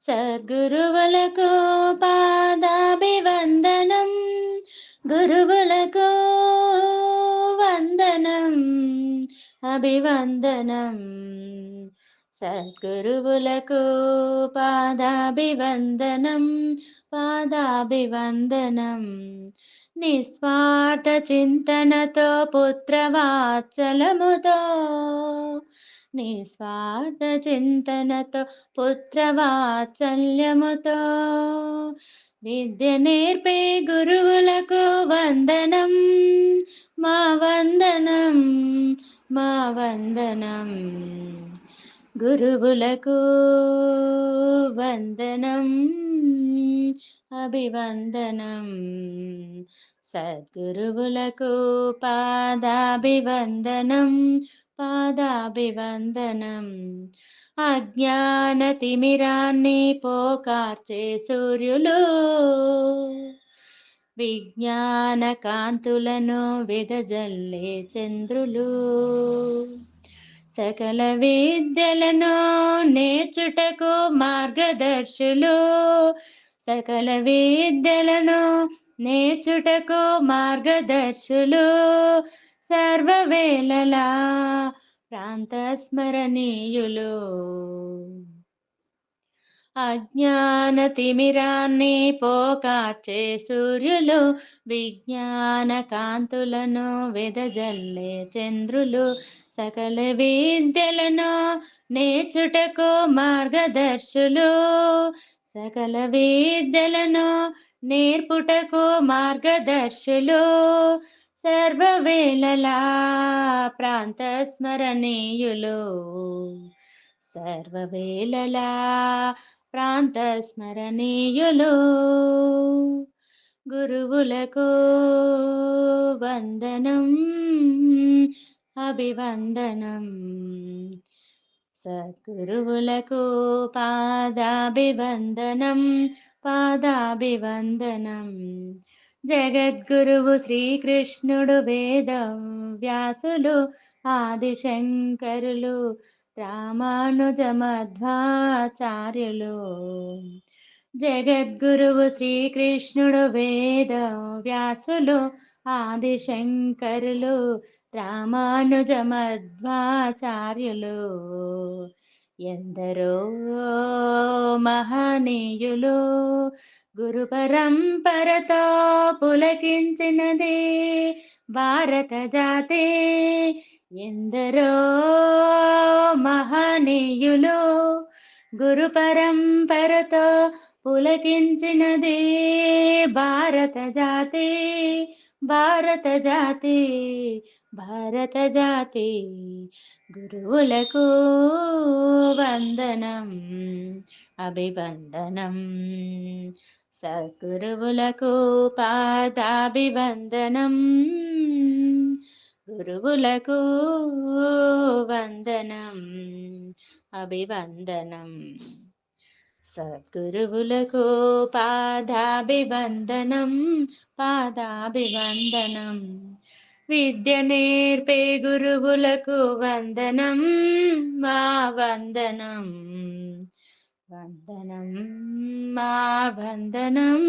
సద్గురువులకు పాదాభివందనం. గురువులకు వందనం. అభివందనం. సద్గురువులకు పాదాభివందనం. పాదాభివందనం. నిస్వార్థ చింతనతో పుత్రవాత్సలముతో. నిస్వార్థ చింతనతో పుత్రవాత్సల్యముతో విద్య నేర్పే గురువులకు వందనం. మా వందనం మా వందనం. గురువులకు వందనం అభివందనం. సద్గురువులకు పాదాభివందనం. పాదాభివందనం. అజ్ఞాన తిమిరాన్ని పోకార్చే సూర్యులు. విజ్ఞాన కాంతులను విదజల్లే చంద్రులు. సకల విద్యలను నేర్చుటకు మార్గదర్శులు. సకల విద్యలను నేర్చుటకు మార్గదర్శులు. సర్వవేళలా ప్రాంతస్మరణీయులు. అజ్ఞాన తిమిరాన్ని పోకాచే సూర్యులు విజ్ఞాన కాంతులను వెదజల్లే చంద్రులు సకల విద్యలను నేర్చుటకు మార్గదర్శులు. సకల విద్యలను నేర్పుటకు మార్గదర్శులు. సర్వవేళలా ప్రాంత స్మరణీయులు. సర్వవేళలా ప్రాంత స్మరణీయులు. గురువులకు వందనం అభివందనం. సద్గురువులకు పాదాభివందనం పాదాభివందనం. జగద్గురువు శ్రీకృష్ణుడు వేదం వ్యాసులు ఆదిశంకరులు రామానుజమధ్వాచార్యులు. జగద్గురువు శ్రీకృష్ణుడు వేద వ్యాసులు ఆదిశంకరులు రామానుజమధ్వాచార్యులు. ఎందరో మహా మహనీయులు గురు పరంపరతో పులకించినది భారత జాతి. ఎందరో మహనీయులు గురు పరంపరతో పులకించినది భారత జాతి. భారత జాతి భారత జాతి. గురువులకు వందనం అభివందనం. సద్గురువులకు పాదాభివందనం గురువులకు వందనం అభివందనం. సద్గురువులకు పాదాభివందనం పాదాభివందనం. విద్య నేర్పే గురువులకు వందనం మా వందనం. వందనం మా వందనం.